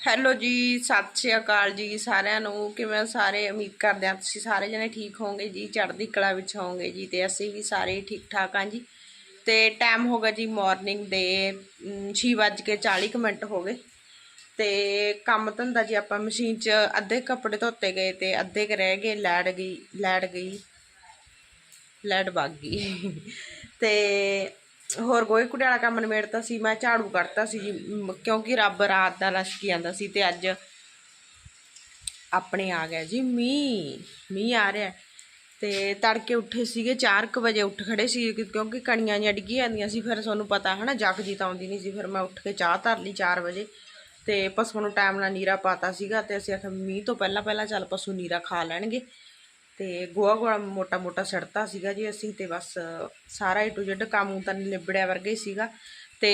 Hello ਜੀ, ਸਤਿ ਸ਼੍ਰੀ ਅਕਾਲ ਜੀ ਸਾਰਿਆਂ ਨੂੰ। ਕਿਵੇਂ ਸਾਰੇ? ਉਮੀਦ ਕਰਦੇ ਹਾਂ ਤੁਸੀਂ ਸਾਰੇ ਜਣੇ ਠੀਕ ਹੋਵੋਗੇ ਜੀ, ਚੜ੍ਹਦੀ ਕਲਾ ਵਿੱਚ ਹੋਵੋਗੇ ਜੀ ਤੇ ਅਸੀਂ ਵੀ ਸਾਰੇ ਠੀਕ ਠਾਕ ਹਾਂ ਜੀ। ਤੇ ਟਾਈਮ ਹੋ ਗਿਆ ਜੀ ਮਾਰਨਿੰਗ ਦੇ 6:40 ਮਿੰਟ ਹੋ ਗਏ। ਤੇ ਕੰਮ ਧੰਦਾ ਜੀ ਆਪਾਂ ਮਸ਼ੀਨ 'ਚ ਅੱਧੇ ਕੱਪੜੇ ਧੋਤੇ ਗਏ ਤੇ ਅੱਧੇ ਕੁ ਰਹਿ ਗਏ, ਲੈੜ ਗਈ ਲੈਟ ਗਈ ਲੈਟ ਵਗ ਗਈ। ਤੇ ਹੋਰ ਗੋਹੇ ਕੁੜੇ ਵਾਲਾ ਕੰਮ ਨਿਬੇੜਤਾ ਸੀ, ਮੈਂ ਝਾੜੂ ਕੱਢਤਾ ਸੀ ਜੀ ਮ- ਕਿਉਂਕਿ ਰੱਬ ਰਾਤ ਦਾ ਲਸ਼ਕੀ ਆਂਦਾ ਸੀ ਤੇ ਅੱਜ ਆਪਣੇ ਆ ਗਿਆ ਜੀ, ਮੀਂਹ ਮੀਂਹ ਆ ਰਿਹਾ। ਤੇ ਤੜਕੇ ਉੱਠੇ ਸੀਗੇ 4:00 ਵਜੇ ਉੱਠ ਖੜੇ ਸੀ, ਕਿ- ਕਿਉਂਕਿ ਕਣੀਆਂ ਜਿਹੀਆਂ ਡਿੱਗੀ ਜਾਂਦੀਆਂ ਸੀ, ਫਿਰ ਤੁਹਾਨੂੰ ਪਤਾ ਹਨਾ ਨਾ ਜਗ ਜੀ ਤਾਂ ਆਉਂਦੀ ਨਹੀਂ ਸੀ, ਫਿਰ ਮੈਂ ਉੱਠ ਕੇ ਚਾਹ ਧਰ ਲਈ 4 ਵਜੇ। ਤੇ ਪਸ਼ੂ ਨੂੰ ਟਾਈਮ ਨਾਲ ਨੀਰਾ ਪਾਤਾ ਸੀਗਾ, ਤੇ ਅਸੀਂ ਆਖਿਆ ਮੀਂਹ ਤੋਂ ਪਹਿਲਾਂ ਪਹਿਲਾਂ ਚੱਲ ਪਸ਼ੂ ਨੀਰਾ ਖਾ ਲੈਣਗੇ। ਤੇ ਗੋਹਾ ਗੋਹਾ ਮੋਟਾ ਮੋਟਾ ਸੜਤਾ ਸੀਗਾ ਜੀ ਅਸੀਂ ਤੇ ਬਸ, ਸਾਰਾ ਏ ਟੂ ਜ਼ੈਡ ਕੰਮ ਤਾਂ ਨਿਬੜਿਆ ਵਰਗਾ ਹੀ ਸੀਗਾ। ਤੇ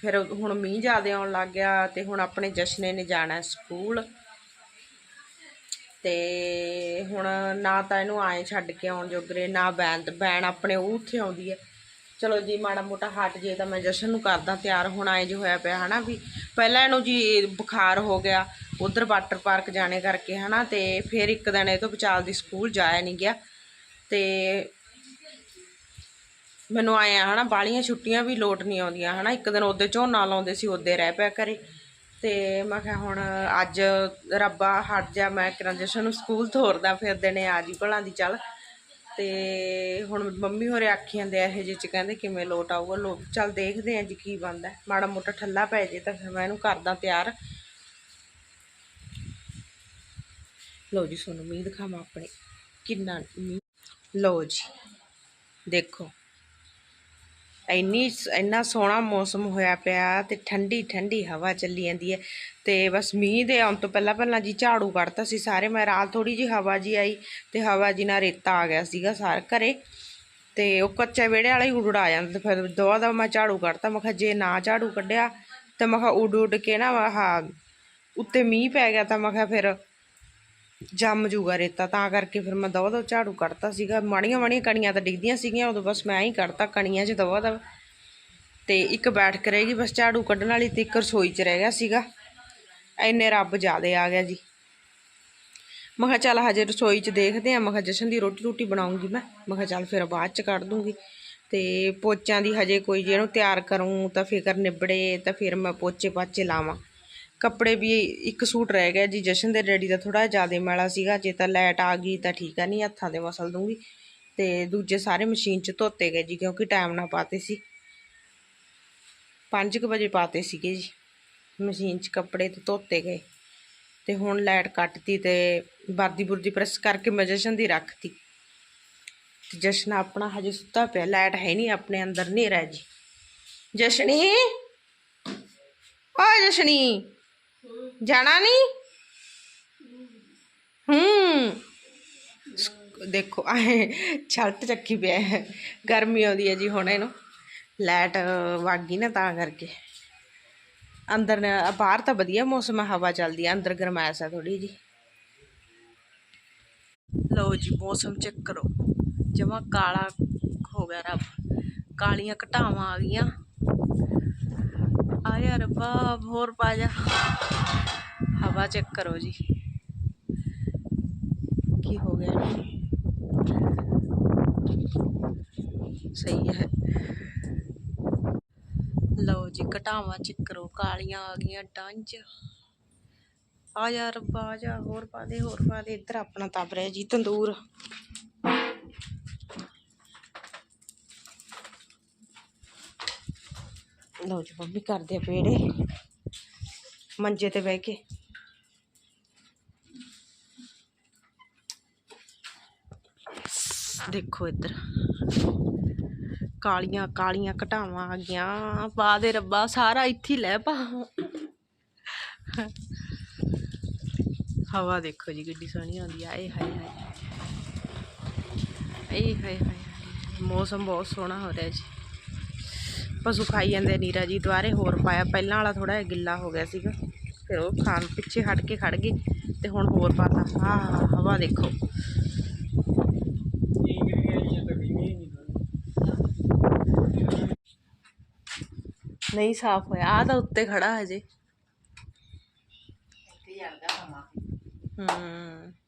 ਫਿਰ ਹੁਣ ਮੀਂਹ ਜ਼ਿਆਦਾ ਆਉਣ ਲੱਗ ਗਿਆ ਤੇ ਹੁਣ ਆਪਣੇ ਜਸ਼ਨੇ ਨੇ ਜਾਣਾ ਸਕੂਲ। ਤੇ ਹੁਣ ਨਾ ਤਾਂ ਇਹਨੂੰ ਆਏ ਛੱਡ ਕੇ ਆਉਣ ਜੋਗਰੇ, ਨਾ ਬੈਨ ਬੈਨ ਆਪਣੇ ਉਹ ਉੱਥੇ ਆਉਂਦੀ ਹੈ। ਚਲੋ ਜੀ, ਮਾੜਾ ਮੋਟਾ ਹਟ ਜੇ ਤਾਂ ਮੈਂ ਜਸ਼ਨ ਨੂੰ ਕਰਦਾ, ਤਿਆਰ ਹੁਣ ਆਏ ਜੋ ਹੋਇਆ ਪਿਆ, ਹਨਾ ਵੀ ਪਹਿਲਾਂ ਇਹਨੂੰ ਜੀ ਬੁਖਾਰ ਹੋ ਗਿਆ, ਉਧਰ ਵਾਟਰ ਪਾਰਕ ਜਾਣੇ ਕਰਕੇ, ਹਨਾ, ਤੇ ਫਿਰ ਇੱਕ ਦਿਨ ਇਹ ਤੋਂ ਵਿਚਾਲ ਦੀ ਸਕੂਲ ਜਾਇਆ ਨਹੀਂ ਗਿਆ, ਤੇ ਮੈਨੂੰ ਆਇਆ ਆ, ਹਨਾ ਬਾਲੀਆਂ ਛੁੱਟੀਆਂ ਵੀ ਲੋਟ ਨਹੀਂ ਆਉਂਦੀਆਂ, ਹਨਾ, ਇੱਕ ਦਿਨ ਉਹਦੇ ਝੋਨਾ ਲਾਉਂਦੇ ਸੀ, ਉਹਦੇ ਰਹਿ ਪਿਆ ਕਰੇ, ਤੇ ਮੈਂ ਕਿਹਾ ਹੁਣ ਅੱਜ ਰੱਬਾ ਹਟ ਜਾ, ਮੈਂ ਕਿਰਨ ਜਸ਼ਨ ਨੂੰ ਸਕੂਲ ਤੋਰਦਾ, ਫਿਰ ਦਿਨੇ ਆ ਜੀ ਭਲਾਂ ਦੀ ਚੱਲ। ਤੇ ਹੁਣ ਮੰਮੀ ਹੋਰੇ ਆਖੀ ਜਾਂਦੇ ਆ, ਇਹ ਜਿਹੇ ਚ ਕਹਿੰਦੇ ਕਿਵੇਂ ਲੋਟ ਆਊਗਾ, ਲੋਟ, ਚੱਲ ਦੇਖਦੇ ਆ ਜੀ ਕੀ ਬਣਦਾ। ਮਾੜਾ ਮੋਟਾ ਠੱਲਾ ਪੈ ਜੇ ਤਾਂ ਫਿਰ ਮੈਂ ਇਹਨੂੰ ਕਰਦਾ ਤਿਆਰ। ਲਓ ਜੀ ਤੁਹਾਨੂੰ ਮੀਂਹ ਦਿਖਾਵਾਂ ਆਪਣੇ। ਕਿੰਨਾ ਮੀਂਹ। ਲਓ ਜੀ, ਦੇਖੋ। ਇੰਨੀ ਇੰਨਾ ਸੋਹਣਾ ਮੌਸਮ ਹੋਇਆ ਪਿਆ ਤੇ ਠੰਡੀ ਠੰਡੀ ਹਵਾ ਚੱਲੀ ਜਾਂਦੀ ਹੈ। ਤੇ ਬਸ ਮੀਂਹ ਦੇ ਆਉਣ ਤੋਂ ਪਹਿਲਾਂ ਪਹਿਲਾਂ ਜੀ ਝਾੜੂ ਕੱਢਤਾ ਸੀ ਸਾਰੇ, ਮੈਂ ਰਾਤ ਥੋੜੀ ਜੀ ਹਵਾ ਜੀ ਆਈ ਤੇ ਹਵਾ ਜੀ ਨਾਲ ਰੇਤਾ ਆ ਗਿਆ ਸੀਗਾ ਸਾਰ ਘਰੇ। ਤੇ ਉਹ ਕੱਚੇ ਵਿਹੜੇ ਵਾਲਾ ਹੀ ਉੜ ਆ ਜਾਂਦਾ ਤੇ ਫਿਰ ਦੋ ਦਾ ਮੈਂ ਝਾੜੂ ਕੱਢਤਾ, ਮੈਂ ਕਿਹਾ ਜੇ ਨਾ ਝਾੜੂ ਕੱਢਿਆ ਤਾਂ ਮੈਂ ਕਿਹਾ ਉੱਡ ਉੱਡ ਕੇ ਨਾ ਆਹ ਉੱਤੇ ਮੀਂਹ ਪੈ ਗਿਆ ਤਾਂ ਮੈਂ ਕਿਹਾ ਫਿਰ ਜੰਮ ਜੂਗਾ ਰੇਤਾ, ਤਾਂ ਕਰਕੇ ਫਿਰ ਮੈਂ ਦਵਾ ਦਵ ਝਾੜੂ ਕੱਢਤਾ ਸੀਗਾ। ਮਾੜੀਆਂ ਮਾੜੀਆਂ ਕਣੀਆਂ ਤਾਂ ਡਿੱਗਦੀਆਂ ਸੀਗੀਆਂ, ਉਦੋਂ ਬਸ ਮੈਂ ਹੀ ਕੱਢਤਾ ਕਣੀਆਂ 'ਚ ਦਵਾ ਦਵ ਤੇ ਇੱਕ ਬੈਠ ਕੇ ਰਹੇਗੀ ਬਸ ਝਾੜੂ ਕੱਢਣ ਵਾਲੀ ਤੇ ਇੱਕ ਰਸੋਈ 'ਚ ਰਹਿ ਗਿਆ ਸੀਗਾ। ਐਨੇ ਰੱਬ ਜਿਆਦੇ ਆ ਗਿਆ ਜੀ। ਮੈਂ ਕਿਹਾ, ਚੱਲ ਹਜੇ ਰਸੋਈ 'ਚ ਦੇਖਦੇ ਆ ਮੈਂ ਕਿਹਾ, ਜਸ਼ਨ ਦੀ ਰੋਟੀ ਰੋਟੀ ਬਣਾਉਂਗੀ ਮੈਂ। ਮੈਂ ਕਿਹਾ, ਚੱਲ ਫਿਰ ਬਾਅਦ 'ਚ ਕੱਢ ਦੂੰਗੀ। ਤੇ ਪੋਚਿਆਂ ਦੀ ਹਜੇ ਕੋਈ ਜਿਹਨੂੰ ਤਿਆਰ ਕਰੂੰ ਤਾਂ ਫਿਕਰ ਨਿਬੜੇ, ਤਾਂ ਫਿਰ ਮੈਂ ਪੋਚੇ ਪਾਚੇ ਲਾਵਾਂ। ਕੱਪੜੇ ਵੀ ਇੱਕ ਸੂਟ ਰਹਿ ਗਿਆ ਜੀ, ਜਸ਼ਨ ਦੇ ਡੈਡੀ ਦਾ ਥੋੜਾ ਜ਼ਿਆਦਾ ਮੈਲਾ ਸੀਗਾ, ਜੇ ਤਾਂ ਲਾਈਟ ਆ ਗਈ ਤਾਂ ਠੀਕ ਆ, ਨਹੀਂ ਹੱਥਾਂ ਦੇ ਮਸਲ ਦੂੰਗੀ। ਤੇ ਦੂਜੇ ਸਾਰੇ ਮਸ਼ੀਨ 'ਚ ਧੋਤੇ ਗਏ ਜੀ, ਕਿਉਂਕਿ ਟਾਈਮ ਨਾ ਪਾਤੇ ਸੀ। 5:00 ਵਜੇ ਪਾਤੇ ਸੀਗੇ ਜੀ ਮਸ਼ੀਨ 'ਚ ਕੱਪੜੇ ਤੇ ਧੋਤੇ ਗਏ। ਤੇ ਹੁਣ ਲਾਈਟ ਕੱਟਤੀ ਤੇ ਵਰਦੀ ਬੁਰਦੀ ਪ੍ਰੈਸ ਕਰਕੇ ਮੈਂ ਜਸ਼ਨ ਦੀ ਰੱਖਤੀ। ਤੇ ਜਸ਼ਨ ਆਪਣਾ ਹਜੇ ਸੁੱਤਾ ਪਿਆ ਲਾਈਟ ਹੈ ਨਹੀਂ ਆਪਣੇ ਅੰਦਰ, ਹਨੇਰਾ ਰਹਿ ਜੀ। ਜਸ਼ਨੀ! ਓ ਜਸ਼ਨੀ! ਜਾਣਾ ਨਹੀਂ ਹੂੰ ਸ- ਦੇਖੋ ਆਏ ਛਲਟ ਚੱਕੀ ਪਿਆ ਹੈ। ਗਰਮੀ ਆਉਂਦੀ ਹੈ ਜੀ ਹੁਣ ਇਹਨੂੰ ਲਾਈਟ ਵਗ ਗਈ ਨਾ ਤਾਂ ਕਰਕੇ ਅੰਦਰ ਨਾ- ਬਾਹਰ ਤਾਂ ਵਧੀਆ ਮੌਸਮ ਹੈ ਹਵਾ ਚੱਲਦੀ ਹੈ ਅੰਦਰ ਗਰਮੈਸ਼ ਹੈ ਥੋੜੀ ਜੀ ਲਓ ਜੀ ਮੌਸਮ ਚੈੱਕ ਕਰੋ ਜਮਾ ਕਾਲਾ ਹੋ ਗਿਆ ਰੱਬ ਕਾਲੀਆਂ ਘਟਾਵਾਂ ਆ ਗਈਆਂ ਆ ਰੱਬਾ ਹੋਰ ਪਾ ਜਾ। ਹਵਾ ਚੈੱਕ ਕਰੋ ਜੀ। ਕੀ ਹੋ ਗਿਆ ਸਹੀ ਹੈ। ਲਓ ਜੀ, ਘਟਾਵਾਂ ਚੈੱਕ ਕਰੋ। ਕਾਲੀਆਂ ਆ ਗਈਆਂ, ਡਾਂਜ। ਆ ਜਾ, ਰੱਬਾ, ਆ ਜਾ, ਹੋਰ ਪਾ ਦੇ, ਹੋਰ ਪਾ ਦੇ। ਇੱਧਰ ਆਪਣਾ ਤਪ ਰਿਹਾ ਜੀ, ਤੰਦੂਰ। ਲਓ ਜੀ, ਮੰਮੀ ਕਰਦੇ ਪੇੜੇ। ਮੰਜੇ ਤੇ ਬਹਿ ਕੇ। ਦੇਖੋ ਇੱਧਰ, ਕਾਲੀਆਂ ਕਾਲੀਆਂ ਘਟਾਵਾਂ ਆ ਗਈਆਂ। ਪਾ ਦੇ ਰੱਬਾ, ਸਾਰਾ ਇੱਥੇ ਲੈ ਪਾ। ਹਵਾ ਦੇਖੋ ਜੀ ਕਿੱਡੀ ਸੋਹਣੀ ਆਉਂਦੀ ਆ। ਏ ਹਾਏ ਹਾਏ। ਏ ਹਾਏ ਹਾਏ ਹਾਏ। ਮੌਸਮ ਬਹੁਤ ਸੋਹਣਾ ਹੋ ਰਿਹਾ ਜੀ। ਪਸ਼ੂ ਖਾਈ ਜਾਂਦੇ ਨੀਰਾ ਜੀ ਦੁਆਰੇ ਹੋਰ ਪਾਇਆ ਪਹਿਲਾਂ ਵਾਲਾ ਥੋੜਾ ਜਿਹਾ ਗਿੱਲਾ ਹੋ ਗਿਆ ਸੀਗਾ ਫਿਰ ਉਹ ਖਾਣ ਪਿੱਛੇ ਹਟ ਕੇ ਖੜ ਗਏ ਤੇ ਹੁਣ ਹੋਰ ਪਾਤਾ। ਆਹ ਹਵਾ ਦੇਖੋ। ਨਹੀਂ ਸਾਫ਼ ਹੋਇਆ ਆ ਤਾਂ ਉੱਤੇ ਖੜਾ ਹਜੇ। ਜਾਂਦਾ ਸਮਾਂ ਹੂੰ।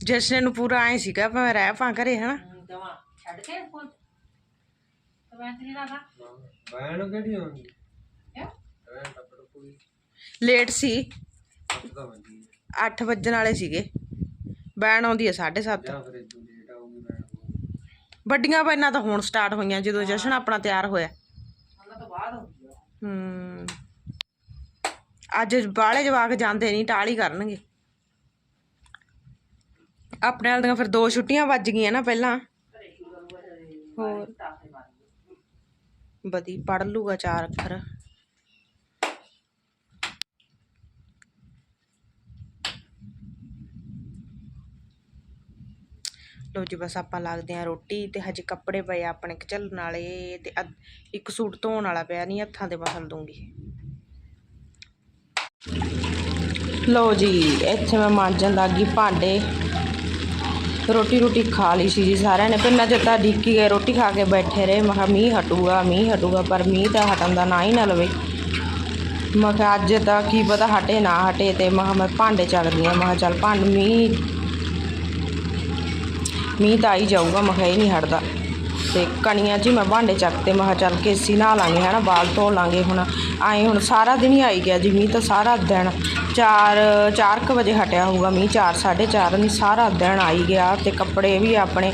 ਜਸ਼ਨ ਨੂੰ ਪੂਰਾ ਐ ਸੀਗਾ ਮੈਂ ਰਹਿ ਪਾ ਘਰੇ ਹਨਾ? ਦਵਾ। ਛੱਡ ਕੇ ਕੋਲ ਤੇ ਮੈਂ ਤੇਰੀ ਨਾ ਬੈਣ ਕਿਹੜੀ ਆਉਂਦੀ? ਕਿਆ ਬੈਣ ਟੱਪੜ ਕੋਈ ਲੇਟ ਸੀ। ਵੰਦੀ 8 ਵੱਜਣ ਵਾਲੇ ਸੀਗੇ। ਬੈਣ ਆਉਂਦੀ ਹੈ 7:30 ਜਾਂ ਫਿਰ ਇਦੋਂ ਲੇਟ ਆਊਗੀ ਬੈਣ ਵੱਡੀਆਂ ਬੈਨਾਂ ਤਾਂ ਹੁਣ ਸਟਾਰਟ ਹੋਈਆਂ ਜਦੋਂ ਜਸ਼ਨ ਆਪਣਾ ਤਿਆਰ ਹੋਇਆ। ਉਹਨਾਂ ਤੋਂ ਬਾਅਦ ਹੁੰਦੀ ਆ। ਹੂੰ। ਅੱਜ ਬਾਹਲੇ ਜਵਾਕ ਜਾਂਦੇ ਨਹੀਂ ਟਾਲੀ ਕਰਨਗੇ। ਆਪਣੇ ਵਾਲ ਦੀਆਂ ਫਿਰ ਦੋ ਛੁੱਟੀਆਂ ਵੱਜ ਗਈਆਂ ਨਾ ਪਹਿਲਾਂ। ਹੋਰ। ਤਾਸੇ ਬਦੀ ਪੜ ਲੂਗਾ ਚਾਰ ਅੱਖਰ। ਲੋ ਜੀ ਬਸ ਆਪਾਂ ਲੱਗਦੇ ਆ ਰੋਟੀ ਤੇ ਹਜੇ ਕੱਪੜੇ ਪਏ ਆਪਣੇ ਝੱਲਣ ਵਾਲੇ ਤੇ ਇੱਕ ਸੂਟ ਧੋਣ ਵਾਲਾ ਪਿਆ ਨਹੀਂ ਹੱਥਾਂ ਤੇ ਮਸਲ ਦੂੰਗੀ। ਲੋ ਜੀ, ਇੱਥੇ ਮੈਂ ਮਾਂਜਣ ਲੱਗੀ ਭਾਂਡੇ। ਰੋਟੀ ਰੋਟੀ ਖਾ ਲਈ ਸੀ ਜੀ ਸਾਰਿਆਂ ਨੇ। ਪਿੰਨਾ ਚ ਤਾਂ ਢੀਕੀ ਗਏ, ਰੋਟੀ ਖਾ ਕੇ ਬੈਠੇ ਰਹੇ। ਮੈਂ ਕਿਹਾ, ਮੀਂਹ ਹਟੂਗਾ ਮੀਂਹ ਹਟੂਗਾ, ਪਰ ਮੀਂਹ ਤਾਂ ਹਟਣ ਦਾ ਨਾ ਹੀ ਨਾ ਲਵੇ। ਮੈਂ ਕਿਹਾ, ਅੱਜ ਤਾਂ ਕੀ ਪਤਾ ਹਟੇ ਨਾ ਹਟੇ ਤੇ। ਮੈਂ ਕਿਹਾ, ਮੈਂ ਭਾਂਡੇ ਚੱਕਦੀ ਆ ਮੈਂ ਕਿਹਾ, ਚੱਲ ਭਾਂਡ, ਮੀਂਹ ਮੀਂਹ ਤਾਂ ਆਈ ਜਾਊਗਾ। ਮੈਂ ਕਿਹਾ, ਇਹ ਨਹੀਂ ਹਟਦਾ। ਤੇ ਕਣੀਆਂ 'ਚ ਹੀ ਮੈਂ ਭਾਂਡੇ ਚੱਕਤੇ ਮੈਂ ਕਿਹਾ ਚੱਲ ਕੇਸੀ ਨਹਾ ਲਾਂਗੇ ਹਨਾ ਬਾਲ ਧੋ ਲਾਂਗੇ ਹੁਣ। ਆਏ ਹੁਣ ਸਾਰਾ ਦਿਨ ਹੀ ਆਈ ਗਿਆ ਜੀ, ਮੀਂਹ ਤਾਂ ਸਾਰਾ ਦਿਨ। 4 4:00 ਵਜੇ ਹਟਿਆ ਹੋਊਗਾ ਮੀਂਹ 4 4:30 ਨਹੀਂ, ਸਾਰਾ ਦਿਨ ਆਈ ਗਿਆ ਤੇ ਕੱਪੜੇ ਵੀ ਆਪਣੇ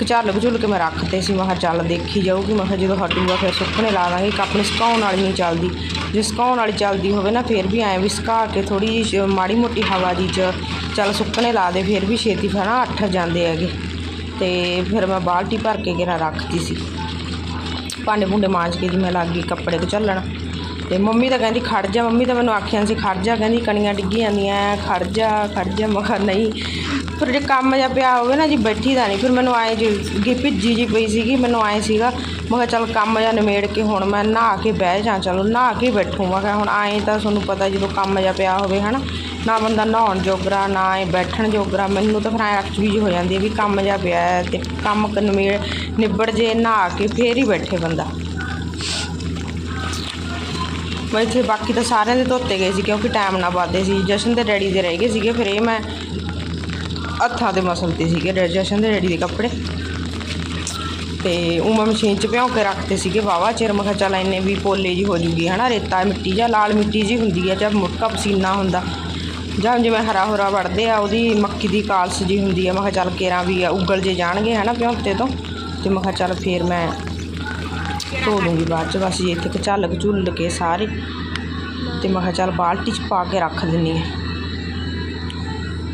ਕਚਾਲ ਝੁੱਲ ਕੇ ਮੈਂ ਰੱਖਤੇ ਸੀ, ਮੈਂ ਚੱਲ ਦੇਖੀ ਜਾਊਗੀ, ਮੈਂ ਕਿਹਾ ਜਦੋਂ ਹਟੂਗਾ ਫਿਰ ਸੁੱਕਣੇ ਲਾ ਦਾਂਗੇ, ਇੱਕ ਆਪਣੀ ਸੁਕਾਉਣ ਵਾਲੀ ਨਹੀਂ ਚੱਲਦੀ। ਜੇ ਸੁਕਾਉਣ ਵਾਲੀ ਚੱਲਦੀ ਹੋਵੇ ਨਾ ਫਿਰ ਵੀ ਐਂ ਵੀ ਸੁਕਾ ਕੇ ਥੋੜੀ ਜਿਹੀ ਮਾੜੀ ਮੋਟੀ ਹਵਾ ਦੀ ਚ ਚੱਲ ਸੁੱਕਣੇ ਲਾ ਦੇ, ਫਿਰ ਵੀ ਛੇਤੀ ਫਿਰ ਅੱਠ ਜਾਂਦੇ ਹੈਗੇ। ਤੇ ਫਿਰ ਮੈਂ ਬਾਲਟੀ ਭਰ ਕੇ ਗਿਰਾ ਰੱਖਤੀ ਸੀ। ਭਾਂਡੇ ਭੁੰਡੇ ਮਾਂਜ ਕੇ ਜੀ ਮੈਂ ਲੱਗ ਗਈ ਕੱਪੜੇ ਕੁ ਝੱਲਣ ਤੇ ਮੰਮੀ ਤਾਂ ਕਹਿੰਦੀ, ਖੜ ਜਾ। ਮੰਮੀ ਤਾਂ ਮੈਨੂੰ ਆਖਿਆ ਸੀ, ਖੜ ਜਾ। ਕਹਿੰਦੀ, ਕਣੀਆਂ ਡਿੱਗੀ ਜਾਂਦੀਆਂ ਖੜ ਜਾ ਖੜ ਜਾ। ਮੈਂ ਕਿਹਾ, ਨਹੀਂ। ਫਿਰ ਜੇ ਕੰਮ ਜਿਹਾ ਪਿਆ ਹੋਵੇ ਨਾ ਜੀ, ਬੈਠੀ ਦਾ ਨਹੀਂ। ਫਿਰ ਮੈਨੂੰ ਆਏ ਜੀ ਗੀ ਭਿੱਜੀ ਜੀ ਪਈ ਸੀਗੀ, ਮੈਨੂੰ ਆਏ ਸੀਗਾ, ਮੈਂ ਕਿਹਾ, ਚੱਲ ਕੰਮ ਜਿਹਾ ਨਿਮੇੜ ਕੇ ਹੁਣ ਮੈਂ ਨਹਾ ਕੇ ਬਹਿ ਜਾ, ਚਲੋ ਨਹਾ ਕੇ ਬੈਠੂ। ਮੈਂ ਕਿਹਾ, ਹੁਣ ਆਏ ਤਾਂ ਤੁਹਾਨੂੰ ਪਤਾ ਜਦੋਂ ਕੰਮ ਜਿਹਾ ਪਿਆ ਹੋਵੇ, ਹਨਾ? ਨਾ ਬੰਦਾ ਨਹਾਉਣ ਜੋਗਰਾ, ਨਾ ਇਹ ਬੈਠਣ ਜੋਗਰਾ। ਮੈਨੂੰ ਤਾਂ ਫਿਰ ਐਂ ਅੱਖ ਹੋ ਜਾਂਦੀ ਹੈ ਵੀ ਕੰਮ ਜਿਹਾ ਪਿਆ ਹੈ ਤੇ ਕੰਮ ਕ ਨਿਬੜ ਜੇ, ਨਹਾ ਕੇ ਫੇਰ ਹੀ ਬੈਠੇ ਬੰਦਾ। ਮੈਂ ਇੱਥੇ ਬਾਕੀ ਤਾਂ ਸਾਰਿਆਂ ਦੇ ਧੋਤੇ ਗਏ ਸੀ ਕਿਉਂਕਿ ਟਾਈਮ ਨਾ ਵਾਦੇ ਸੀ। ਜਸ਼ਨ ਦੇ ਡੈਡੀ ਦੇ ਰਹਿ ਗਏ ਸੀਗੇ, ਫਿਰ ਇਹ ਮੈਂ ਹੱਥਾਂ ਦੇ ਮਸਲਤੇ ਸੀਗੇ, ਡੈ- ਜਸ਼ਨ ਦੇ ਡੈਡੀ ਦੇ ਕੱਪੜੇ। ਤੇ ਉਹ ਮੈਂ ਮਸ਼ੀਨ 'ਚ ਭਿਉਂ ਕੇ ਰੱਖਤੇ ਸੀਗੇ। ਵਾਵਾ ਚਿਰ ਮੈਂ ਕਿਹਾ ਚੱਲ ਇੰਨੇ ਵੀ ਪੋਲੇ ਜੀ ਹੋ ਜੂਗੀ, ਹਨਾ ਰੇਤਾ ਮਿੱਟੀ ਜਾਂ ਲਾਲ ਮਿੱਟੀ ਜੀ ਹੁੰਦੀ ਹੈ ਜਦ ਮੁੱਟਕਾ ਪਸੀਨਾ ਹੁੰਦਾ। ਜਾਂ ਜਿਵੇਂ ਹਰਾ ਹੋਰਾ ਵੜਦੇ ਆ ਉਹਦੀ ਮੱਕੀ ਦੀ ਕਾਲਸ ਜੀ ਹੁੰਦੀ ਆ ਮੈਂ ਕਿਹਾ ਚੱਲ ਕੇਰਾਂ ਵੀ ਆ, ਉਗਲ ਜੇ ਜਾਣਗੇ ਹਨਾ ਭਿਉਂਤੇ ਤੋਂ? ਤੇ ਮੈਂ ਕਿਹਾ ਚੱਲ ਫੇਰ ਮੈਂ ਧੋ ਲੂੰਗੀ ਬਾਅਦ ਚ ਬਸ ਜੀ ਇੱਥੇ ਕਿ ਝੱਲ ਝੁੱਲ ਕੇ ਸਾਰੇ। ਤੇ ਮੈਂ ਕਿਹਾ ਚੱਲ ਬਾਲਟੀ 'ਚ ਪਾ ਕੇ ਰੱਖ ਦਿੰਨੀ ਆ।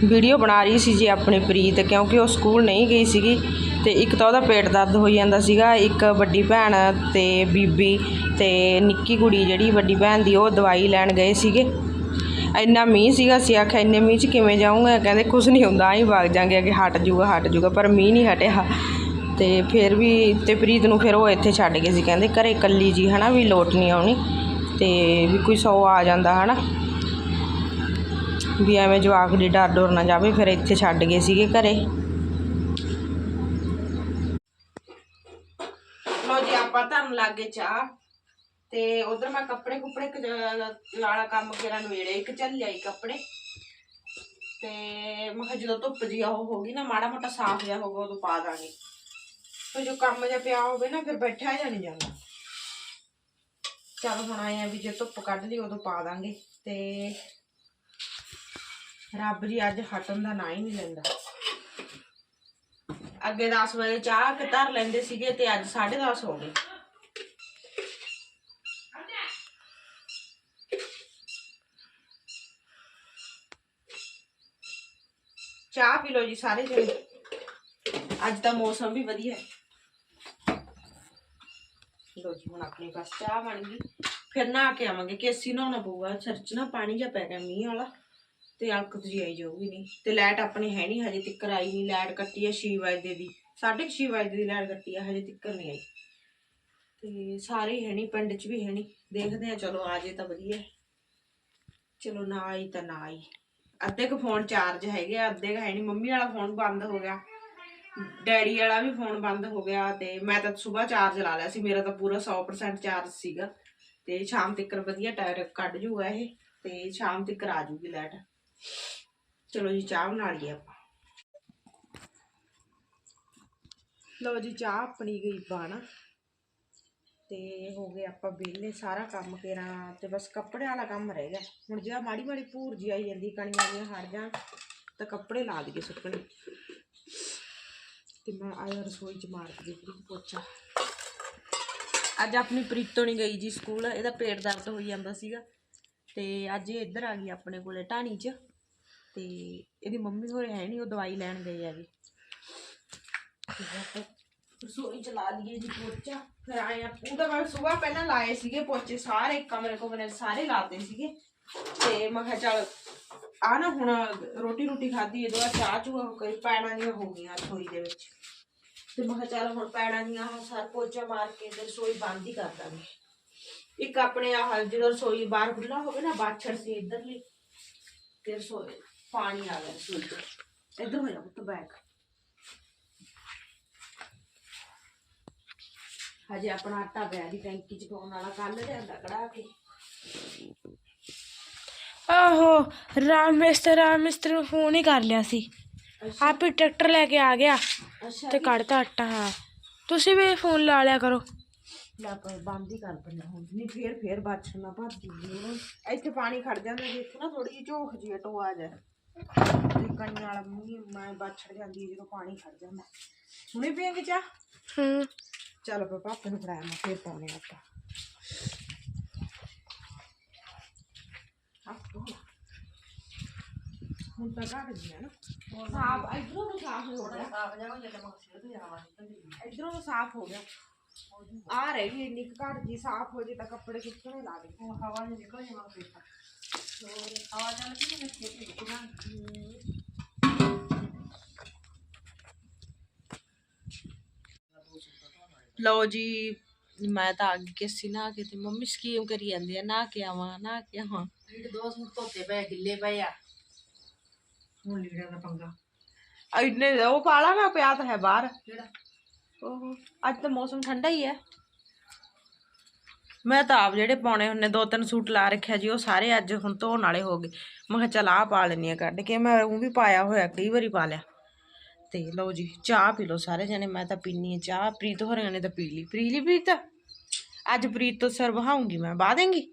ਵੀਡੀਓ ਬਣਾ ਰਹੀ ਸੀ ਜੀ ਆਪਣੀ ਪ੍ਰੀਤ ਕਿਉਂਕਿ ਉਹ ਸਕੂਲ ਨਹੀਂ ਗਈ ਸੀਗੀ। ਤੇ ਇੱਕ ਤਾਂ ਉਹਦਾ ਪੇਟ ਦਰਦ ਹੋਈ ਜਾਂਦਾ ਸੀਗਾ ਇੱਕ ਵੱਡੀ ਭੈਣ ਤੇ ਬੀਬੀ ਤੇ ਨਿੱਕੀ ਕੁੜੀ ਜਿਹੜੀ ਵੱਡੀ ਭੈਣ ਦੀ ਉਹ ਦਵਾਈ ਲੈਣ ਗਏ ਸੀਗੇ। ਇੰਨਾ ਮੀਂਹ ਸੀਗਾ, ਅਸੀਂ ਆਖਿਆ ਇੰਨੇ ਮੀਂਹ 'ਚ ਕਿਵੇਂ ਜਾਊਂਗਾ? ਕਹਿੰਦੇ ਕੁਝ ਨਹੀਂ ਹੁੰਦਾ ਆਹੀਂ ਵਗ ਜਾਂਗੇ ਅੱਗੇ, ਹਟ ਜੂਗਾ ਹਟ ਜੂਗਾ, ਪਰ ਮੀਂਹ ਨਹੀਂ ਹਟਿਆ। ਤੇ ਫਿਰ ਵੀ ਤੇ ਪ੍ਰੀਤ ਨੂੰ ਫਿਰ ਉਹ ਇੱਥੇ ਛੱਡ ਗਏ ਸੀ, ਕਹਿੰਦੇ ਘਰੇ ਇਕੱਲੀ ਜੀ, ਹਨਾ, ਵੀ ਲੋਟ ਨਹੀਂ ਆਉਣੀ, ਤੇ ਵੀ ਕੋਈ ਸੌ ਆ ਜਾਂਦਾ, ਹਨਾ। ਵੀ ਐਵੇਂ ਜਵਾਕ ਦੀ ਡਰ ਡਰ ਨਾ ਜਾਵੇ, ਫਿਰ ਇੱਥੇ ਛੱਡ ਗਏ ਸੀਗੇ ਘਰੇ। ਲੋ ਜੀ, ਆਪਾਂ ਧਰਨ ਲੱਗੇ ਚਾਹ। ਤੇ ਉਧਰ ਮੈਂ ਕੱਪੜੇ ਕੁਪੜੇ ਕ- ਲਾਲਾ ਕੰਮ ਕੇਰਾ ਨਵੇੜੇ, ਇੱਕ ਚੱਲ ਲਿਆਈ ਕੱਪੜੇ। ਤੇ ਮੈਂ ਕਿਹਾ ਜਦੋਂ ਧੁੱਪ ਜੀ ਉਹ ਹੋ ਗਈ ਨਾ, ਮਾੜਾ ਮੋਟਾ ਸਾਫ਼ ਜਿਹਾ ਹੋਊਗਾ ਉਦੋਂ ਪਾ ਦਾਂਗੇ। ਤੇ ਜੋ ਕੰਮ ਜਿਹਾ ਪਿਆ ਹੋਵੇ ਨਾ, ਫਿਰ ਬੈਠਾ ਜਾਂ ਨਹੀਂ ਜਾਂਦਾ। ਚਲ ਹੁਣ ਆਏ ਆ ਵੀ ਜੇ ਧੁੱਪ ਕੱਢ ਲਈ, ਉਦੋਂ ਪਾ ਦਾਂਗੇ। ਤੇ ਰੱਬ ਜੀ ਅੱਜ ਹਟਣ ਦਾ ਨਾਂ ਹੀ ਨਹੀਂ ਲੈਂਦਾ। ਅੱਗੇ 10 ਵਜੇ ਚਾਹ ਕੇ ਧਰ ਲੈਂਦੇ ਸੀਗੇ ਤੇ ਅੱਜ 10:30 ਹੋ ਗਏ। ਚਾਹ ਪੀ ਲਓ ਜੀ ਸਾਰੇ ਜਣੇ। ਅੱਜ ਦਾ ਮੌਸਮ ਵੀ ਵਧੀਆ। ਹੈ ਲੋ ਜੀ, ਹੁਣ ਆਪਣੀ ਬਸ ਚਾਹ ਬਣ ਗਈ। ਫਿਰ ਨਹਾ ਕੇ ਆਵਾਂਗੇ ਕੇਸੀ ਨਹਾਉਣਾ ਪਊਗਾ। ਸਰਚ ਨਾ ਪਾਣੀ ਜਾ ਪੈ ਗਿਆ ਮੀਂਹ ਵਾਲਾ, ਤੇ ਅਲਕਤ ਜੀ ਆਈ ਜਾਊਗੀ ਨਹੀਂ। ਤੇ ਲਾਈਟ ਆਪਣੇ ਹੈ ਨਹੀਂ, ਹਜੇ ਤੱਕ ਆਈ ਨਹੀਂ। ਲਾਈਟ ਕੱਟੀ ਹੈ 6 ਵਜੇ ਦੀ 6:30 ਵਜੇ ਦੀ ਲਾਈਟ ਕੱਟੀ ਹੈ ਹਜੇ ਤੱਕ ਨਹੀਂ ਆਈ। ਤੇ ਸਾਰੇ ਹੀ ਹੈ ਨਹੀਂ, ਪਿੰਡ 'ਚ ਵੀ ਹੈ ਨਹੀਂ। ਦੇਖਦੇ ਆ, ਚਲੋ ਆ ਜੇ ਤਾਂ ਵਧੀਆ। ਚਲੋ ਨਾ ਆਈ ਤਾਂ ਨਾ ਆਈ। ਅੱਧੇ ਕੁ ਫੋਨ ਚਾਰਜ ਹੈਗੇ ਆ, ਅੱਧੇ ਕੁ ਹੈ ਨਹੀਂ ਮੰਮੀ ਵਾਲਾ ਫੋਨ ਬੰਦ ਹੋ ਗਿਆ। ਡੈਡੀ ਵਾਲਾ ਵੀ ਫੋਨ ਬੰਦ ਹੋ ਗਿਆ ਤੇ ਮੈਂ ਤਾਂ ਸਵੇਰ ਚਾਰਜ ਲਾ ਲਿਆ ਸੀ। ਮੇਰਾ ਤਾਂ ਪੂਰਾ 100% ਚਾਰਜ ਸੀਗਾ। ਤੇ ਸ਼ਾਮ ਤੱਕ ਵਧੀਆ ਟਾਇਰ ਕੱਢ ਜੂਗਾ ਇਹ ਤੇ ਸ਼ਾਮ ਤੱਕ ਆ ਜੂਗੀ ਲਾਈਟ ਚਲੋ ਜੀ, ਚਾਹ ਬਣਾ ਲਈਏ ਆਪਾਂ। ਲਓ ਜੀ, ਚਾਹ ਆਪਣੀ ਗਈ ਬਾਣਾ ਤੇ ਹੋ ਗਏ ਆਪਾਂ ਵਿਹਲੇ, ਸਾਰਾ ਕੰਮ ਕੇਰਾ ਤੇ ਬਸ ਕੱਪੜਿਆਂ ਵਾਲਾ ਕੰਮ ਰਹਿ ਗਿਆ। ਹੁਣ ਜਿਹੜਾ ਮਾੜੀ ਮਾੜੀ ਭੂਰ ਜੀ ਆਈ ਜਾਂਦੀ, ਕਣੀਆਂ ਦੀਆਂ ਹਟ ਜਾਣ, ਤਾਂ ਕੱਪੜੇ ਲਾ ਦਈਏ ਸੁੱਕਣੇ। ਤੇ ਮੈਂ ਆਇਆ ਰਸੋਈ ਚ ਮਾਰ ਕੇ ਦੇਖੀ ਪੋਚਾ। ਅੱਜ ਆਪਣੀ ਪ੍ਰੀਤੋ ਨਹੀਂ ਗਈ ਜੀ ਸਕੂਲ, ਇਹਦਾ ਪੇਟ ਦਰਦ ਹੋਈ ਜਾਂਦਾ ਸੀਗਾ। ਤੇ ਅੱਜ ਇਹ ਇੱਧਰ ਆ ਗਈ ਆਪਣੇ ਕੋਲੇ ਢਾਣੀ 'ਚ। ਤੇ ਇਹਦੀ ਮੰਮੀ ਹੋਰੇ ਹੈ ਨਹੀਂ ਉਹ ਦਵਾਈ ਲੈਣ ਗਏ ਆ ਜੀ ਰਸੋਈ ਚਲਾ ਲਈਏ ਜੀ ਪੋਚਾ। ਫਿਰ ਆਏ ਆ ਉਹਦਾ ਮੈਂ ਸਵੇਰ ਪਹਿਲਾਂ ਲਾਏ ਸੀਗੇ ਪੋਚੇ, ਸਾਰੇ ਕਮਰੇ ਕੋਮਰੇ ਸਾਰੇ ਲਾਤੇ ਸੀਗੇ। ਤੇ ਮੈਂ ਕਿਹਾ ਚੱਲ, ਆ ਨਾ ਹੁਣ ਰੋਟੀ ਰੋਟੀ ਖਾਧੀ, ਇਹਦੇ ਬਾਅਦ ਚਾਹ ਚੂਆ ਹੋ ਕਰੀ, ਪੈਣਾ ਦੀਆਂ ਹੋ ਗਈਆਂ ਰਸੋਈ ਦੇ ਵਿੱਚ। ਤੇ ਮੈਂ ਕਿਹਾ ਚੱਲ ਹੁਣ ਪੈਣਾ ਦੀਆਂ ਆਹ ਸਾਰ ਪੋਚਾ ਮਾਰ ਕੇ ਤੇ ਰਸੋਈ ਬੰਦ ਹੀ ਕਰ ਦਾਂਗੇ। ਇੱਕ ਆਪਣੇ ਆਹ ਜਦੋਂ ਰਸੋਈ ਬਾਹਰ ਖੁੱਲਾ ਹੋਵੇ ਨਾ, ਬਾਛੜ ਸੀ ਇੱਧਰ ਲਈ ਤੇ ਰਸੋਈ, ਪਾਣੀ ਆ ਗਿਆ ਰਸੋਈ ਤੇ ਇੱਧਰ ਹੋ ਜਾ ਪੁੱਤ ਬੈਗ ਹਜੇ ਆਪਣਾ ਆਟਾ ਪਿਆ ਦੀ ਟੈਂਕੀ ਚ ਪਾਉਣ ਵਾਲਾ ਕੱਲ ਲਿਆਂਦਾ ਕੜਾ ਕੇ। ਆਹੋ ਰਾਮ ਮਿਸਤਰ ਰਾਮ ਮਿਸਤਰ ਨੂੰ ਫੋਨ ਹੀ ਕਰ ਲਿਆ ਸੀ। ਆਪੇ ਟਰੈਕਟਰ ਲੈ ਕੇ ਆ ਗਿਆ ਅੱਛਾ ਤੇ ਕੱਢਤਾ ਆਟਾ ਹਾਂ। ਤੁਸੀਂ ਵੀ ਫੋਨ ਲਾ ਲਿਆ ਕਰੋ। ਲੈ ਪਰ ਬੰਦ ਹੀ ਕਰ ਦਿੰਦਾ ਹੁਣ। ਨਹੀਂ ਫੇਰ ਫੇਰ ਬਾਛੜ ਨਾ ਭੱਜ ਜੂਗੀ ਇੱਥੇ ਪਾਣੀ ਖੜ ਜਾਂਦਾ ਜੇ ਇੱਥੇ ਨਾ ਥੋੜੀ ਜਿਹੀ ਝੋਖ ਜੀ ਟੋਆ ਜਾ ਕਣੀਆਂ ਵਾਲਾ ਮੂੰਹ ਮੈਂ ਬਾਛੜ ਜਾਂਦੀ ਜਦੋਂ ਪਾਣੀ ਖੜ ਜਾਂਦਾ। ਹੁਣੇ ਪੀਏਂਗੇ ਚਾਹ? ਹੂੰ। ਚੱਲ ਪਾਪਾ ਆਪੇ ਨੂੰ ਫੜਾਇਆ ਮੈਂ ਫੇਰ ਪਾਉਣੇ ਆਪਾਂ ਆਪੋ ਹੁਣ ਤਾਂ ਘੱਟ ਗਿਆ ਨਾ ਸਾਫ਼ ਇਧਰੋਂ ਨੂੰ ਸਾਫ਼ ਹੋ ਗਿਆ ਸਾਫ਼ ਜਾਵਾਂ ਜੇ ਮੈਂ ਸਿਰ ਤੇ ਜਾਵਾਂ ਇਧਰੋਂ ਨੂੰ ਸਾਫ਼ ਹੋ ਗਿਆ ਆ ਰਹਿ ਗਈ ਇੰਨੀ ਲਓ ਜੀ ਮੈਂ ਤਾਂ ਅੱਗੇ ਕੇ ਸੀ ਨਾ ਕਿ ਤੇ ਮੰਮੀ ਸਕੀਮ ਕਰੀ ਜਾਂਦੀ ਆ ਨਾ ਕਿ ਆਵਾਂ ਨਾ ਕਿ ਆਵਾਂ। ਜਿਹੜੇ ਦੋ ਸੂਟ ਧੋਤੇ ਪਏ ਗਿੱਲੇ ਪਏ ਆ ਹੁਣ ਲੀੜਾਂ ਦਾ ਪੰਗਾ। ਇੰਨੇ ਉਹ ਕਾਲਾ ਨਾ ਪਿਆ ਤਾਂ ਹੈ ਬਾਹਰ। ਕਿਹੜਾ? ਓਹੋ ਅੱਜ ਤਾਂ ਮੌਸਮ ਠੰਡਾ ਹੀ ਹੈ। ਮੈਂ ਤਾਂ ਆਪ ਜਿਹੜੇ ਪਾਉਣੇ ਹੁੰਨੇ ਦੋ ਤਿੰਨ ਸੂਟ ਲਾ ਰੱਖਿਆ ਜੀ ਉਹ ਸਾਰੇ ਅੱਜ ਹੁਣ ਧੋਣ ਵਾਲੇ ਹੋ ਗਏ। ਮੈਂ ਕਿਹਾ ਚੱਲ ਆਹ ਪਾ ਲੈਣੀ ਆ ਕੱਢ ਕੇ ਮੈਂ ਉਹ ਵੀ ਪਾਇਆ ਹੋਇਆ ਕਈ ਵਾਰੀ ਪਾ ਲਿਆ। ਤੇ ਲਓ ਜੀ, ਚਾਹ ਪੀ ਲਓ ਸਾਰੇ ਜਣੇ, ਮੈਂ ਤਾਂ ਪੀਣੀ ਆ ਚਾਹ। ਪ੍ਰੀਤ ਹੋਰਿਆਂ ਨੇ ਤਾਂ ਪੀ ਲਈ। ਪੀ ਲਈ ਪ੍ਰੀਤ, ਅੱਜ ਪ੍ਰੀਤ ਤੋਂ ਸਰ ਬਹਾਉਂਗੀ ਮੈਂ, ਵਾਹ ਦੇਂਗੀ?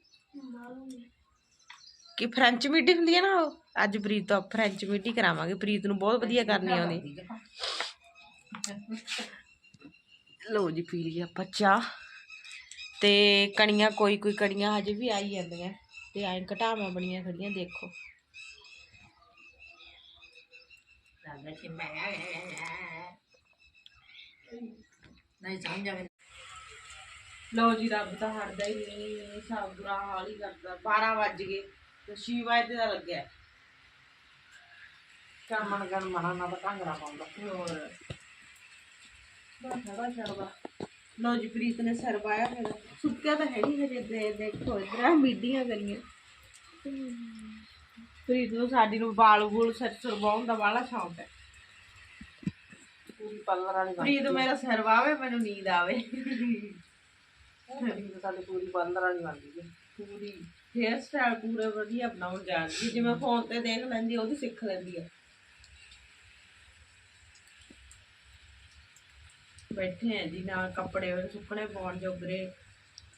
ਕਿ ਫ੍ਰੈਂਚ ਮੀਡੀ ਹੁੰਦੀ ਹੈ ਨਾ ਉਹ? ਅੱਜ ਪ੍ਰੀਤ ਤੋਂ ਫ੍ਰੈਂਚ ਮੀਡੀ ਕਰਾਵਾਂਗੇ। ਪ੍ਰੀਤ ਨੂੰ ਬਹੁਤ ਵਧੀਆ ਕਰਨੀ ਆਉਂਦੀ। ਲਓ ਜੀ, ਪੀ ਲਈ ਆਪਾਂ ਚਾਹ। ਤੇ ਕਣੀਆਂ ਕੋਈ ਕੋਈ ਕਣੀਆਂ ਹਜੇ ਵੀ ਆਈ ਜਾਂਦੀਆਂ। ਤੇ ਐਂ ਘਟਾਵਾਂ ਬਣੀਆਂ ਖੜੀਆਂ, ਦੇਖੋ। ਲੱਗਦਾ ਕਿ ਮੈਂ ਨਹੀਂ ਸਮਝ ਆਵੇ ਲਓ ਜੀ, ਰੱਬ ਤਾਂ ਹਟਦਾ ਹੀ ਨਹੀਂ, ਸਭ ਬੁਰਾ ਹਾਲ ਹੀ ਕਰਦਾ। 12 ਵੱਜ ਗਏ ਤੇ ਸ਼ਿਵਾਇ ਤੇ ਦਾ ਲੱਗਿਆ। ਕਾਮਣ ਗਣ ਮਣਾ ਨਾ ਤਾਂ ਕਾਂਗਰਾ ਪਾਉਂਦਾ। ਹੋਰ। ਬਸ ਹਵਾ ਸ਼ਰਵਾ ਲਓ ਜੀ, ਪ੍ਰੀਤ ਨੇ ਸਰਵਾਇਆ ਮੇਰਾ। ਸੁੱਕਿਆ ਤਾਂ ਹੈ ਨਹੀਂ ਹਜੇ, ਦੇ ਦੇਖੋ, ਇਧਰ ਮੀਡੀਆਂ ਕਰੀਆਂ ਪ੍ਰੀਤ ਨੂੰ ਸਾਡੀ ਨੂੰ ਵਾਲ ਵੂਲ ਸਿਰ ਸਰਵਾਉਣ ਦਾ ਵਾਲਾ ਸ਼ੌਂਕ ਹੈ। ਪੂਰੀ ਪੱਲਰ ਵਾਲੀ ਪ੍ਰੀਤ ਮੇਰਾ ਸਰਵਾਵੇ ਮੈਨੂੰ ਨੀਂਦ ਆਵੇ। ਬਣ ਸਾਡੀ ਪੂਰੀ ਪੱਲਰ ਵਾਲੀ ਬਣਦੀ ਹੈ। ਪੂਰੀ ਹੇਅਰ ਸਟਾਈਲ ਪੂਰੇ ਵਧੀਆ ਬਣਾਉਣ ਜਾਣਦੀ ਜਿਵੇਂ ਫੋਨ ਤੇ ਦੇਖ ਲੈਂਦੀ ਉਹਦੀ ਸਿੱਖ ਲੈਂਦੀ ਆ। ਬੈਠੇ ਆ ਜੀ ਨਾਲ ਕੱਪੜੇ ਉਹਦੇ ਸੁੱਕਣੇ ਪਾਉਣ ਜੋਗਰੇ।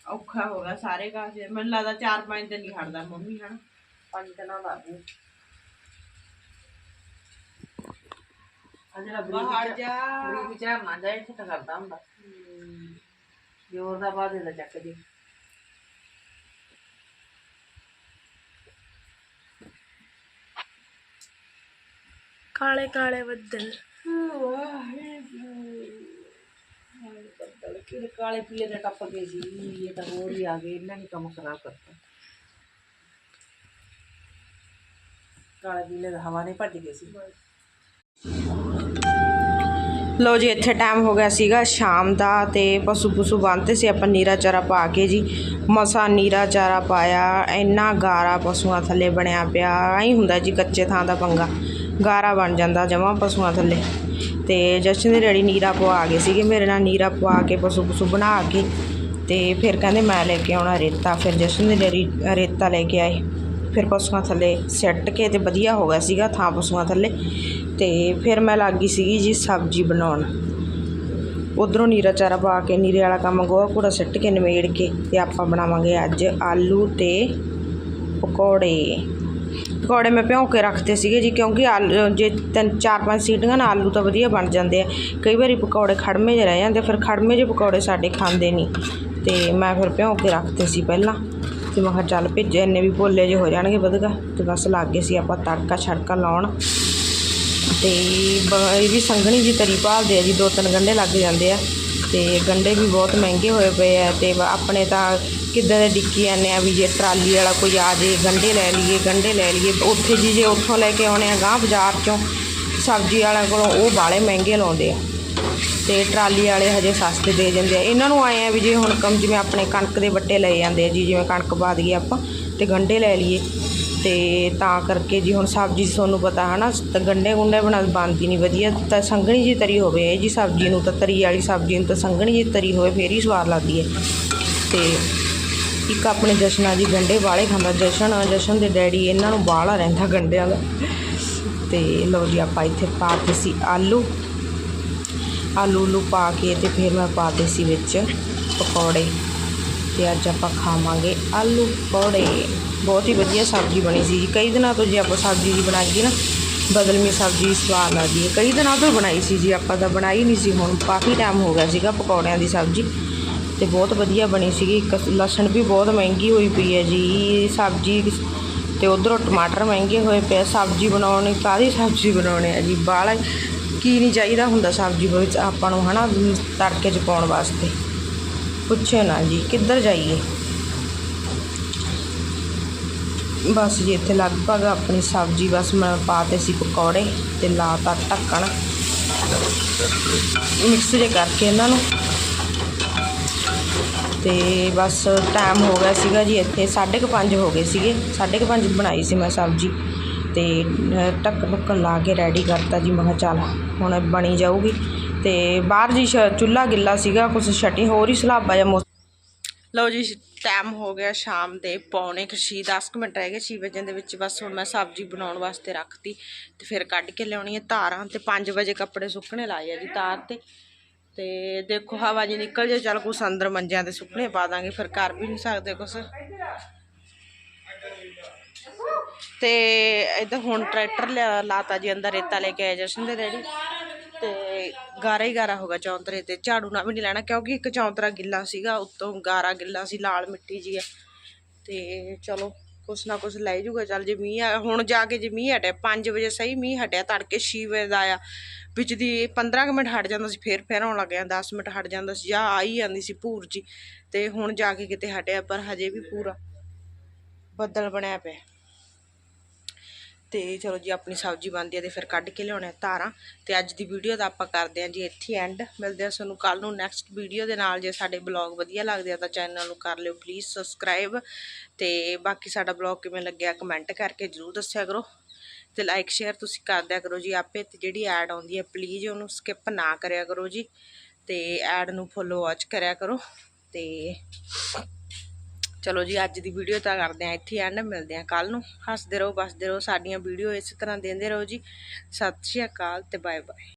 ਔਖਾ ਹੋ ਗਿਆ ਸਾਰੇ ਕਾਜ ਮੈਨੂੰ ਲੱਗਦਾ ਚਾਰ ਪੰਜ ਦਿਨ ਨਹੀਂ ਹਟਦਾ ਮੰਮੀ ਹਨਾ? ਪੰਜ ਦਿਨਾਂ ਦਾ ਵੀ ਅਜਾ ਬਾਹਰ ਜਾ ਬੜੀ ਵਿਚਾਰ ਨਾ ਜਾਏ ਇੱਥੇ ਤਾਂ ਕਰਦਾ ਹੁੰਦਾ ਜ਼ੋਰ ਦਾ ਬਾਅਦ ਇਹਦਾ ਚੱਕ ਦੀ ਕਾਲੇ ਕਾਲੇ ਬੱਦਲ ਕਿਹੜੇ ਕਾਲੇ ਪੀਲੇ ਦੇ ਟੱਪ ਗਏ ਸੀ ਇਹ ਤਾਂ ਹੋਰ ਹੀ ਆ ਗਏ ਇਹਨਾਂ ਨੇ ਕੰਮ ਖਰਾਬ ਕਰਤਾ ਕਾਲੇ ਪੀਲੇ ਦਾ ਹਵਾ ਨੇ ਭੱਜ ਗਏ ਸੀ। ਲੋ ਜੀ, ਇੱਥੇ ਟਾਈਮ ਹੋ ਗਿਆ ਸੀਗਾ ਸ਼ਾਮ ਦਾ ਤੇ ਪਸ਼ੂ ਪਸ਼ੂ ਬੰਨ੍ਹਤੇ ਸੀ, ਆਪਾਂ ਨੀਰਾ ਚਾਰਾ ਪਾ ਕੇ ਜੀ। ਮਸਾ ਨੀਰਾ ਚਾਰਾ ਪਾਇਆ, ਇੰਨਾ ਗਾਰਾ ਪਸ਼ੂਆਂ ਥੱਲੇ ਬਣਿਆ ਪਿਆ, ਐਂ ਹੁੰਦਾ ਜੀ ਕੱਚੇ ਥਾਂ ਦਾ ਪੰਗਾ। ਗਾਰਾ ਬਣ ਜਾਂਦਾ ਜਮਾ ਪਸ਼ੂਆਂ ਥੱਲੇ। ਤੇ ਜਸ਼ਨ ਦੇ ਡੈਡੀ ਨੀਰਾ ਪਵਾ ਗਏ ਸੀਗੇ, ਮੇਰੇ ਨਾਲ ਨੀਰਾ ਪਵਾ ਕੇ ਪਸ਼ੂ ਪਸ਼ੂ ਬਣਾ ਕੇ ਤੇ ਫਿਰ ਕਹਿੰਦੇ ਮੈਂ ਲੈ ਕੇ ਆਉਣਾ ਰੇਤਾ। ਫਿਰ ਜਸ਼ਨ ਦੇ ਡੈਡੀ ਰੇਤਾ ਲੈ ਕੇ ਆਏ। ਫਿਰ ਪਸ਼ੂਆਂ ਥੱਲੇ ਸਿੱਟ ਕੇ ਤੇ ਵਧੀਆ ਹੋ ਗਿਆ ਸੀਗਾ ਥਾਂ ਪਸ਼ੂਆਂ ਥੱਲੇ ਤੇ ਫਿਰ ਮੈਂ ਲੱਗ ਗਈ ਸੀਗੀ ਜੀ ਸਬਜ਼ੀ ਬਣਾਉਣ। ਉਧਰੋਂ ਨੀਰਾ ਚਾਰਾ ਪਾ ਕੇ, ਨੀਰੇ ਵਾਲਾ ਕੰਮ ਗੋਹਾ ਕੂੜਾ ਸਿੱਟ ਕੇ ਨਿਮੇੜ ਕੇ ਤੇ ਆਪਾਂ ਬਣਾਵਾਂਗੇ ਅੱਜ ਆਲੂ ਤੇ ਪਕੌੜੇ। ਪਕੌੜੇ ਮੈਂ ਭਿਉਂ ਕੇ ਰੱਖਦੇ ਸੀਗੇ ਜੀ ਕਿਉਂਕਿ ਆਲੂ ਜੇ ਤਿੰਨ ਚਾਰ ਪੰਜ ਸੀਟੀਆਂ ਨਾਲ ਆਲੂ ਤਾਂ ਵਧੀਆ ਬਣ ਜਾਂਦੇ ਆ। ਕਈ ਵਾਰੀ ਪਕੌੜੇ ਖੜਮੇ ਜਿਹੇ ਰਹਿ ਜਾਂਦੇ ਫਿਰ ਖੜਮੇ ਜਿਹੇ ਪਕੌੜੇ ਸਾਡੇ ਖਾਂਦੇ ਨਹੀਂ। ਤੇ ਮੈਂ ਫਿਰ ਭਿਉਂ ਕੇ ਰੱਖਦੇ ਸੀ ਪਹਿਲਾਂ। ਤੇ ਮੈਂ ਕਿਹਾ ਚੱਲ ਭੇਜੇ, ਇੰਨੇ ਵੀ ਭੋਲੇ ਜੇ ਹੋ ਜਾਣਗੇ ਵਧੀਆ ਤੇ ਬਸ ਲੱਗ ਗਏ ਸੀ ਆਪਾਂ ਤੜਕਾ ਛੜਕਾ ਲਾਉਣ। ਤੇ ਬ- ਇਹ ਵੀ ਸੰਘਣੀ ਜੀ ਤਰੀ ਭਾਲਦੇ ਆ ਜੀ, ਦੋ ਤਿੰਨ ਗੰਢੇ ਲੱਗ ਜਾਂਦੇ ਆ। ਤੇ ਗੰਢੇ ਵੀ ਬਹੁਤ ਮਹਿੰਗੇ ਹੋਏ ਪਏ ਆ, ਤੇ ਆਪਣੇ ਤਾਂ ਕਿੱਦਾਂ ਦੇ ਡਿੱਕੀ ਜਾਂਦੇ ਆ ਵੀ ਜੇ ਟਰਾਲੀ ਵਾਲਾ ਕੋਈ ਆ ਜੇ, ਗੰਢੇ ਲੈ ਲਈਏ, ਗੰਢੇ ਲੈ ਲਈਏ। ਉੱਥੇ ਜੀ ਜੇ ਉੱਥੋਂ ਲੈ ਕੇ ਆਉਣੇ ਆ ਗਾਂ ਬਾਜ਼ਾਰ ਚੋਂ, ਸਬਜ਼ੀ ਵਾਲਿਆਂ ਕੋਲੋਂ ਉਹ ਬਾਲੇ ਮਹਿੰਗੇ ਲਾਉਂਦੇ ਆ। ਤੇ ਟਰਾਲੀ ਵਾਲੇ ਹਜੇ ਸਸਤੇ ਦੇ ਜਾਂਦੇ ਆ। ਇਹਨਾਂ ਨੂੰ ਆਏ ਆ ਵੀ ਜੇ ਹੁਣ ਕੰਮ ਜਿਵੇਂ ਆਪਣੇ ਕਣਕ ਦੇ ਵੱਟੇ ਲਏ ਜਾਂਦੇ ਆ ਜੀ, ਜਿਵੇਂ ਕਣਕ ਪਾ ਦਈਏ ਆਪਾਂ ਤੇ ਗੰਢੇ ਲੈ ਲਈਏ। ਤੇ ਤਾਂ ਕਰਕੇ ਜੀ ਹੁਣ ਸਬਜ਼ੀ ਤੁਹਾਨੂੰ ਪਤਾ ਹੈ ਨਾ ਤਾਂ ਗੰਢੇ ਗੁੰਡੇ ਬਣਾ ਬਣਦੀ ਨਹੀਂ ਵਧੀਆ, ਤਾਂ ਸੰਘਣੀ ਜੀ ਤਰੀ ਹੋਵੇ ਇਹ ਜੀ ਸਬਜ਼ੀ ਨੂੰ, ਤਾਂ ਤਰੀ ਵਾਲੀ ਸਬਜ਼ੀ ਨੂੰ ਤਾਂ ਸੰਘਣੀ ਜੀ ਤਰੀ ਹੋਵੇ ਫੇਰ ਹੀ ਸਵਾਦ ਲੱਗਦੀ ਹੈ। ਤੇ ਇੱਕ ਆਪਣੇ ਜਸ਼ਨਾ ਜੀ, ਗੰਢੇ ਵਾਲੇ ਖਾਂਦਾ ਜਸ਼ਨ ਜਸ਼ਨ ਦੇ ਡੈਡੀ ਇਹਨਾਂ ਨੂੰ ਬਾਹਲਾ ਰਹਿੰਦਾ ਗੰਢਿਆਂ ਦਾ। ਤੇ ਲਓ ਜੀ ਆਪਾਂ ਇੱਥੇ ਪਾਤੇ ਸੀ ਆਲੂ। ਆਲੂ ਉਲੂ ਪਾ ਕੇ ਅਤੇ ਫਿਰ ਮੈਂ ਪਾਤੇ ਸੀ ਵਿੱਚ ਪਕੌੜੇ। ਅਤੇ ਅੱਜ ਆਪਾਂ ਖਾਵਾਂਗੇ ਆਲੂ ਪਕੌੜੇ। ਬਹੁਤ ਹੀ ਵਧੀਆ ਸਬਜ਼ੀ ਬਣੀ ਸੀ ਜੀ। ਕਈ ਦਿਨਾਂ ਤੋਂ ਜੇ ਆਪਾਂ ਸਬਜ਼ੀ ਜੀ ਬਣਾਈਏ ਨਾ ਬਦਲਮੀ ਸਬਜ਼ੀ ਸਵਾਦ ਲੱਗਦੀ ਹੈ। ਕਈ ਦਿਨਾਂ ਤੋਂ ਬਣਾਈ ਸੀ ਜੀ, ਆਪਾਂ ਤਾਂ ਬਣਾਈ ਨਹੀਂ ਸੀ। ਹੁਣ ਕਾਫੀ ਟਾਈਮ ਹੋ ਗਿਆ ਸੀਗਾ ਪਕੌੜਿਆਂ ਦੀ ਸਬਜ਼ੀ। ਤੇ ਬਹੁਤ ਵਧੀਆ ਬਣੀ ਸੀਗੀ। ਇੱਕ ਲਸਣ ਵੀ ਬਹੁਤ ਮਹਿੰਗੀ ਹੋਈ ਪਈ ਹੈ ਜੀ। ਸਬਜ਼ੀ ਤੇ ਉਧਰੋਂ ਟਮਾਟਰ ਮਹਿੰਗੇ ਹੋਏ ਪਏ ਸਬਜ਼ੀ ਬਣਾਉਣੀ, ਕਾਹਦੀ ਸਬਜ਼ੀ ਬਣਾਉਣੀ ਹੈ ਜੀ? ਬਾਹਲਾ ਕੀ ਨਹੀਂ ਚਾਹੀਦਾ ਹੁੰਦਾ ਸਬਜ਼ੀ ਵਿੱਚ, ਆਪਾਂ ਨੂੰ ਹਨਾ ਤੜਕੇ 'ਚ ਪਾਉਣ ਵਾਸਤੇ। ਪੁੱਛੇ ਨਾ ਜੀ, ਕਿੱਧਰ ਜਾਈਏ? ਬਸ ਜੀ, ਇੱਥੇ ਲਗਭਗ ਆਪਣੀ ਸਬਜ਼ੀ ਬਸ ਮੈਂ ਪਾਤੇ ਸੀ ਪਕੌੜੇ ਤੇ ਲਾਤਾ ਢੱਕਣ। ਮਿਕਸ ਜੇ ਕਰਕੇ ਇਹਨਾਂ ਨੂੰ। ਤੇ ਬਸ ਟਾਈਮ ਹੋ ਗਿਆ ਸੀਗਾ ਜੀ, ਇੱਥੇ 5:30 ਹੋ ਗਏ ਸੀਗੇ। 5:30 ਬਣਾਈ ਸੀ ਮੈਂ ਸਬਜ਼ੀ। ਅਤੇ ਅਹ, ਢੱਕ ਢੁੱਕਣ ਲਾ ਕੇ ਰੈਡੀ ਕਰਤਾ ਜੀ। ਮੈਂ ਕਿਹਾ ਚੱਲ ਹੁਣ ਬਣੀ ਜਾਊਗੀ। ਅਤੇ ਬਾਹਰ ਜੀ ਸ਼- ਚੁੱਲ੍ਹਾ ਗਿੱਲਾ ਸੀਗਾ ਕੁਛ ਛਟੀ ਹੋਰ ਹੀ ਸਲਾਬਾ ਜਾਂ ਮੌਸਮ ਲਓ ਜੀ ਟਾਈਮ ਹੋ ਗਿਆ ਸ਼ਾਮ ਦੇ ਪੌਣੇ ਕੁ ਛੇ 10 ਕੁ ਮਿੰਟ ਰਹਿ ਗਏ ਛੇ ਵਜੇ ਦੇ ਵਿੱਚ। ਬਸ ਹੁਣ ਮੈਂ ਸਬਜ਼ੀ ਬਣਾਉਣ ਵਾਸਤੇ ਰੱਖਤੀ ਤੇ ਫਿਰ ਕੱਢ ਕੇ ਲਿਆਉਣੀ ਹੈ ਧਾਰਾਂ ਤੇ 5 ਵਜੇ ਕੱਪੜੇ ਸੁੱਕਣੇ ਲਾਏ ਆ ਜੀ ਤਾਰ ਤੇ। ਤੇ ਦੇਖੋ ਹਵਾ ਜੀ ਨਿਕਲ ਜੇ ਚੱਲ ਕੁਛ ਅੰਦਰ ਮੰਜਿਆਂ ਤੇ ਸੁੱਕਣੇ ਪਾ ਦਾਂਗੇ। ਫਿਰ ਕਰ ਵੀ ਨਹੀਂ ਸਕਦੇ ਕੁਛ। ਤੇ ਇਧਰ ਹੁਣ ਟਰੈਕਟਰ ਲਿਆ- ਲਾਤਾ ਜੀ ਅੰਦਰ ਰੇਤਾ ਲੈ ਕੇ ਆਏ ਜਸ਼ਨ ਦੇ ਡੈਡੀ। ਤੇ ਗਾਰਾ ਹੀ ਗਾਰਾ ਹੋਗਾ ਚੌਂਤਰੇ ਤੇ। ਝਾੜੂ ਨਾਲ ਵੀ ਨਹੀਂ ਲੈਣਾ ਕਿਉਂਕਿ ਇੱਕ ਚੌਂਤਰਾ ਗਿੱਲਾ ਸੀਗਾ, ਉੱਤੋਂ ਗਾਰਾ ਗਿੱਲਾ ਸੀ, ਲਾਲ ਮਿੱਟੀ ਜੀ ਆ। ਤੇ ਚਲੋ, ਕੁਛ ਨਾ ਕੁਛ ਲੈ ਜੂਗਾ। ਚੱਲ ਜੇ ਮੀਂਹ ਆ, ਹੁਣ ਜਾ ਕੇ ਜੇ ਮੀਂਹ ਹਟਿਆ 5 ਵਜੇ ਸਹੀ ਮੀਂਹ ਹਟਿਆ, ਤੜਕੇ 6 ਵਜੇ ਦਾ ਆ ਵਿੱਚ ਦੀ 15 ਕੁ ਮਿੰਟ ਹਟ ਜਾਂਦਾ ਸੀ, ਫੇਰ ਫੇਰ ਆਉਣ ਲੱਗ ਜਾਂਦਾ 10 ਮਿੰਟ ਹਟ ਜਾਂਦਾ ਸੀ, ਜਾਂ ਆ ਹੀ ਜਾਂਦੀ ਸੀ ਭੂਰ ਜੀ। ਤੇ ਹੁਣ ਜਾ ਕੇ ਕਿਤੇ ਹਟਿਆ, ਪਰ ਹਜੇ ਵੀ ਪੂਰਾ ਬੱਦਲ ਬਣਿਆ ਪਿਆ। ਤੇ ਚਲੋ ਜੀ, ਆਪਣੀ ਸਬਜ਼ੀ ਬਣਦੀ ਹੈ ਤੇ ਫਿਰ ਕੱਢ ਕੇ ਲਿਆਉਣੇ ਆ ਧਾਰਾਂ। ਤੇ ਅੱਜ ਦੀ ਵੀਡੀਓ ਦਾ ਆਪਾਂ ਕਰਦੇ ਹਾਂ ਜੀ, ਇੱਥੇ ਐਂਡ ਮਿਲਦੇ ਹਾਂ ਤੁਹਾਨੂੰ ਕੱਲ ਨੂੰ ਨੈਕਸਟ ਵੀਡੀਓ ਦੇ ਨਾਲ। ਜੇ ਸਾਡੇ ਬਲੌਗ ਵਧੀਆ ਲੱਗਦੇ ਆ ਤਾਂ ਚੈਨਲ ਨੂੰ ਕਰ ਲਿਓ ਪਲੀਜ਼ ਸਬਸਕ੍ਰਾਈਬ ਤੇ ਬਾਕੀ ਸਾਡਾ ਬਲੌਗ ਕਿਵੇਂ ਲੱਗਿਆ ਕਮੈਂਟ ਕਰਕੇ ਜਰੂਰ ਦੱਸਿਆ ਕਰੋ। ਤੇ ਲਾਈਕ ਸ਼ੇਅਰ ਤੁਸੀਂ ਕਰ ਦਿਆ ਕਰੋ ਜੀ ਆਪੇ। ਤੇ ਜਿਹੜੀ ਐਡ ਆਉਂਦੀ ਹੈ ਪਲੀਜ਼ ਉਹਨੂੰ ਸਕਿਪ ਨਾ ਕਰਿਆ ਕਰੋ ਜੀ। ਤੇ ਐਡ ਨੂੰ ਫੁੱਲ ਵਾਚ ਕਰਿਆ ਕਰੋ। ਤੇ ਚਲੋ ਜੀ, ਅੱਜ ਦੀ ਵੀਡੀਓ ਤਾਂ ਕਰਦੇ ਆ ਇੱਥੇ ਐਂਡ ਮਿਲਦੇ ਆ ਕੱਲ ਨੂੰ। ਹੱਸਦੇ ਰਹੋ, ਬਸਦੇ ਰਹੋ, ਸਾਡੀਆਂ ਵੀਡੀਓ ਇਸੇ ਤਰ੍ਹਾਂ ਦਿੰਦੇ ਰਹੋ ਜੀ। ਸਤਿ ਸ਼੍ਰੀ ਅਕਾਲ ਤੇ ਬਾਏ ਬਾਏ